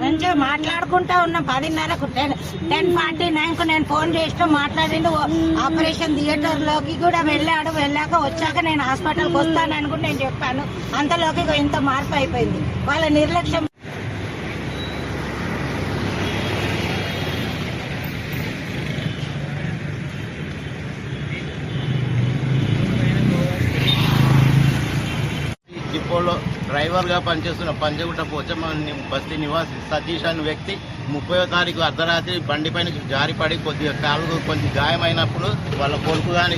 మంచిగా మాట్లాడుకుంటా ఉన్నాం పదిన్నరకు. టెన్ టెన్ ఫార్టీ నైన్కు నేను ఫోన్ చేస్తూ మాట్లాడిండు. ఆపరేషన్ థియేటర్లోకి కూడా వెళ్ళాడు. వెళ్ళాక వచ్చాక నేను హాస్పిటల్కి వస్తానని కూడా నేను చెప్పాను. అంతలోకి ఇంత మార్పు అయిపోయింది. వాళ్ళ నిర్లక్ష్యం. డిపోలో డ్రైవర్గా పనిచేస్తున్న పంజగుట్ట పోచమ్మ బస్తీ నివాసి సతీష్ అనే వ్యక్తి ముప్పై తారీఖు అర్ధరాత్రి బండిపైన జారిపడి కొద్దిగా కాలు కొంచెం గాయమైనప్పుడు వాళ్ళ కొడుకు కానీ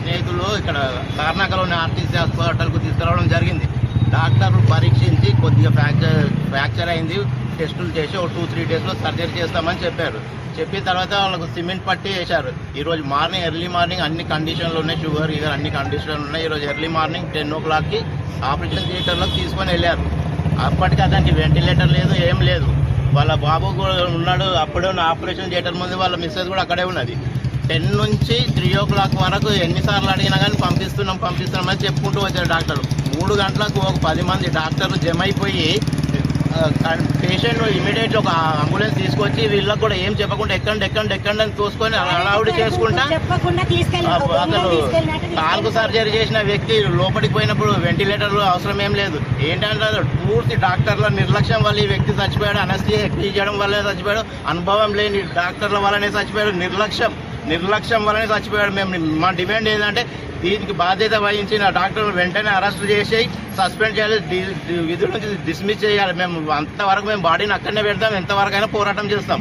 స్నేహితులు ఇక్కడ తార్నాకలోని ఆర్టీసీ హాస్పిటల్కు తీసుకురావడం జరిగింది. డాక్టర్లు పరీక్షించి కొద్దిగా ఫ్రాక్చర్ ఫ్రాక్చర్ అయింది టెస్టులు చేసి ఒక టూ త్రీ డేస్లో సర్జరీ చేస్తామని చెప్పారు. చెప్పిన తర్వాత వాళ్ళకు సిమెంట్ పట్టి వేశారు. ఈరోజు మార్నింగ్ ఎర్లీ మార్నింగ్ అన్ని కండిషన్లు ఉన్నాయి షుగర్ ఇగర్ అన్ని కండిషన్లు ఉన్నాయి. ఈరోజు ఎర్లీ మార్నింగ్ టెన్ ఓ క్లాక్కి ఆపరేషన్ థియేటర్లోకి తీసుకొని వెళ్ళారు. అప్పటికి అతనికి వెంటిలేటర్ లేదు ఏం లేదు. వాళ్ళ బాబు కూడా ఉన్నాడు అప్పుడే ఉన్న ఆపరేషన్ థియేటర్ ముందు వాళ్ళ మిస్సెస్ కూడా అక్కడే ఉన్నది. టెన్ నుంచి త్రీ ఓ క్లాక్ వరకు ఎన్నిసార్లు అడిగినా కానీ పంపిస్తున్నాం పంపిస్తున్నాం అని చెప్పుకుంటూ వచ్చారు డాక్టర్లు. మూడు గంటలకు ఒక పది మంది డాక్టర్లు జమ అయిపోయి పేషెంట్ ఇమీడియట్ ఒక అంబులెన్స్ తీసుకొచ్చి వీళ్ళకి కూడా ఏం చెప్పకుండా ఎక్కండి ఎక్కండి ఎక్కండి అని చూసుకొని హడావుడి చేసుకుంటా. అసలు కాలుకు సర్జరీ చేసిన వ్యక్తి లోపలికి పోయినప్పుడు వెంటిలేటర్లు అవసరం ఏం లేదు. ఏంటంటే పూర్తి డాక్టర్ల నిర్లక్ష్యం వల్ల ఈ వ్యక్తి చచ్చిపోయాడు అనస్థియా చేయడం వల్లే చచ్చిపోయాడు అనుభవం లేని డాక్టర్ల వల్లనే చచ్చిపోయాడు నిర్లక్ష్యం. నిర్లక్ష్యం వల్లనే చచ్చిపోయాడు. మేము మా డిమాండ్ ఏంటంటే దీనికి బాధ్యత వహించిన డాక్టర్ వెంటనే అరెస్ట్ చేసి సస్పెండ్ చేయాలి. విధుల నుంచి డిస్మిస్ చేయాలి. మేము అంతవరకు మేము బాడీని అక్కడనే పెడతాం. ఎంతవరకు అయినా పోరాటం చేస్తాం.